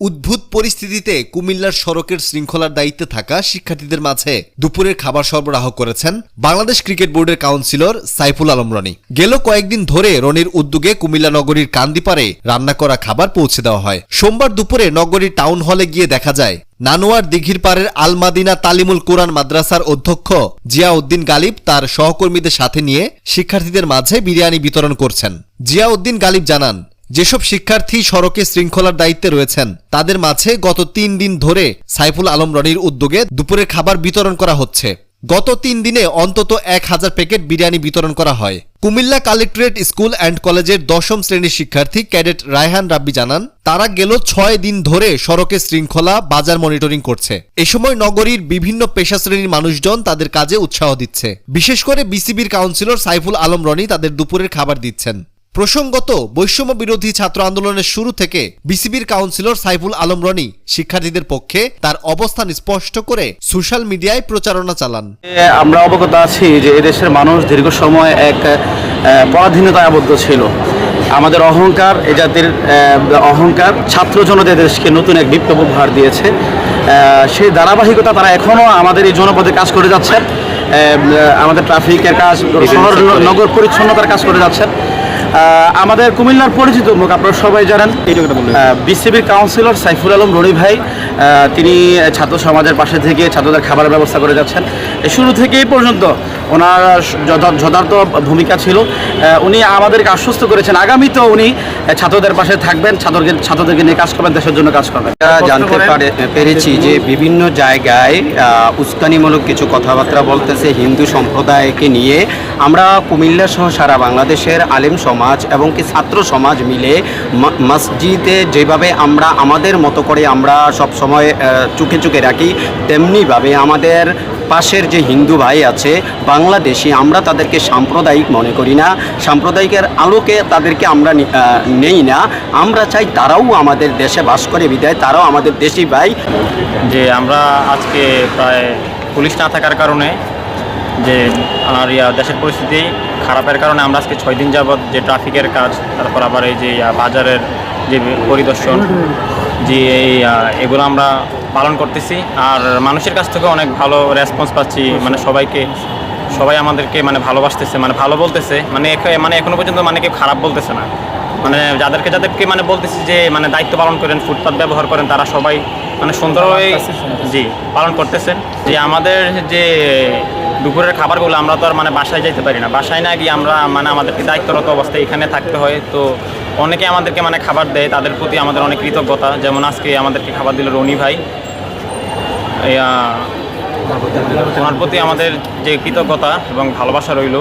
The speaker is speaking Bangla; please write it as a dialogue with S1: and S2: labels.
S1: উদ্ভুত পরিস্থিতিতে কুমিল্লার সড়কের শৃঙ্খলার দায়িত্বে থাকা শিক্ষার্থীদের মাঝে দুপুরের খাবার সরবরাহ করেছেন বাংলাদেশ ক্রিকেট বোর্ডের কাউন্সিলর সাইফুল আলম রনি। গেল কয়েকদিন ধরে রনির উদ্যোগে কুমিল্লা নগরীর কান্দিপাড়ে রান্না করা খাবার পৌঁছে দেওয়া হয়। সোমবার দুপুরে নগরীর টাউন হলে গিয়ে দেখা যায়, নানোয়ার দিঘির পাড়ের আলমাদিনা তালিমুল কোরআন মাদ্রাসার অধ্যক্ষ জিয়াউদ্দিন গালিব তার সহকর্মীদের সাথে নিয়ে শিক্ষার্থীদের মাঝে বিরিয়ানি বিতরণ করছেন। জিয়াউদ্দিন গালিব জানান যেসব শিক্ষার্থী সড়কে শৃঙ্খলার দায়িত্বে রয়েছেন, তাদের মাঝে গত তিন দিন ধরে সাইফুল আলম রনির উদ্যোগে দুপুরের খাবার বিতরণ করা হচ্ছে। গত তিন দিনে অন্তত এক হাজার প্যাকেট বিরিয়ানি বিতরণ করা হয়। কুমিল্লা কালেক্টরেট স্কুল অ্যান্ড কলেজের দশম শ্রেণির শিক্ষার্থী ক্যাডেট রায়হান রাব্বি জানান, তারা গেল ছয় দিন ধরে সড়কে শৃঙ্খলা বাজার মনিটরিং করছে। এ সময় নগরীর বিভিন্ন পেশা শ্রেণির মানুষজন তাদের কাজে উৎসাহ দিচ্ছে। বিশেষ করে বিসিবির কাউন্সিলর সাইফুল আলম রনি তাদের দুপুরের খাবার দিচ্ছেন। প্রসঙ্গত বৈষম্য বিরোধী ছাত্র আন্দোলনের শুরু থেকে বিসিবির কাউন্সিলর সাইফুল আলম রনি শিক্ষার্থীদের পক্ষে তার অবস্থান স্পষ্ট করে সোশ্যাল মিডিয়ায় প্রচারণা চালান।
S2: আমরা অবগত আছি যে এদেশের মানুষ দীর্ঘ সময় এক আহ, পরাধীনতায় আবদ্ধ ছিল। আমাদের অহংকার এ জাতির আহ, অহংকার ছাত্র জনতা দেশকে নতুন এক বিপ্লব উপহার দিয়েছে। আহ, সেই ধারাবাহিকতা তারা এখনও আমাদের এই জনপদে কাজ করে যাচ্ছেন আহ, আমাদের ট্রাফিকের কাজ শহর নগর পরিচ্ছন্নতার কাজ করে যাচ্ছেন আমাদের কুমিল্লার পরিচিত মুখ আপনারা সবাই জানেন বিসিবির কাউন্সিলর সাইফুল আলম রনি ভাই তিনি ছাত্র সমাজের পাশে থেকে ছাত্রদের খাবারের ব্যবস্থা করে যাচ্ছেন। শুরু থেকে এই পর্যন্ত ওনার যথা- যথার্থ ভূমিকা ছিল। উনি আমাদেরকে আশ্বস্ত করেছেন। আগামীতেও উনি ছাত্রদের পাশে থাকবেন, ছাত্রকে ছাত্রদেরকে নিয়ে কাজ করবেন, দেশের জন্য কাজ করবেন।
S3: জানতে পারে- পেরেছি যে বিভিন্ন জায়গায় উস্কানিমূলক কিছু কথাবার্তা বলতেছে হিন্দু সম্প্রদায়কে নিয়ে। আমরা কুমিল্লা সহ সারা বাংলাদেশের আলেম সমাজ এবং কি ছাত্র সমাজ মিলে মসজিদে যেভাবে আমরা আমাদের মতো করে আমরা সব সময় চোখে চোখে রাখি, তেমনিভাবে আমাদের পাশের যে হিন্দু ভাই আছে, বাংলাদেশি, আমরা তাদেরকে সাম্প্রদায়িক মনে করি না। সাম্প্রদায়িকের আলোকে তাদেরকে আমরা নেই না। আমরা চাই তারাও আমাদের দেশে বাস করে বিদায়, তারাও আমাদের দেশি ভাই।
S4: যে আমরা আজকে প্রায় পুলিশ না থাকার কারণে যে আর ইয়া দেশের পরিস্থিতি খারাপের কারণে আমরা আজকে ছয় দিন যাবৎ যে ট্রাফিকের কাজ, তারপর আবার এই যে বাজারের যে পরিদর্শন যে এগুলো আমরা পালন করতেছি। আর মানুষের কাছ থেকে অনেক ভালো রেসপন্স পাচ্ছি মানে সবাইকে, সবাই আমাদেরকে মানে ভালোবাসতেছে মানে ভালো বলতেছে মানে মানে এখনও পর্যন্ত মানে কেউ খারাপ বলতেছে না। মানে যাদেরকে যাদেরকে মানে বলতেছি যে মানে দায়িত্ব পালন করেন, ফুটপাত ব্যবহার করেন, তারা সবাই মানে সুন্দরভাবে জি, পালন করতেছেন। যে আমাদের যে দুপুরের খাবারগুলো, আমরা তো আর মানে বাসায় যাইতে পারি না। বাসায় না গিয়ে আমরা মানে আমাদেরকে দায়িত্বরত অবস্থায় এখানে থাকতে হয়। তো অনেকে আমাদেরকে মানে খাবার দেয়, তাদের প্রতি আমাদের অনেক কৃতজ্ঞতা। যেমন আজকে আমাদেরকে খাবার দিল রনি ভাই। ওনার প্রতি আমাদের যে কৃতজ্ঞতা এবং ভালোবাসা রইল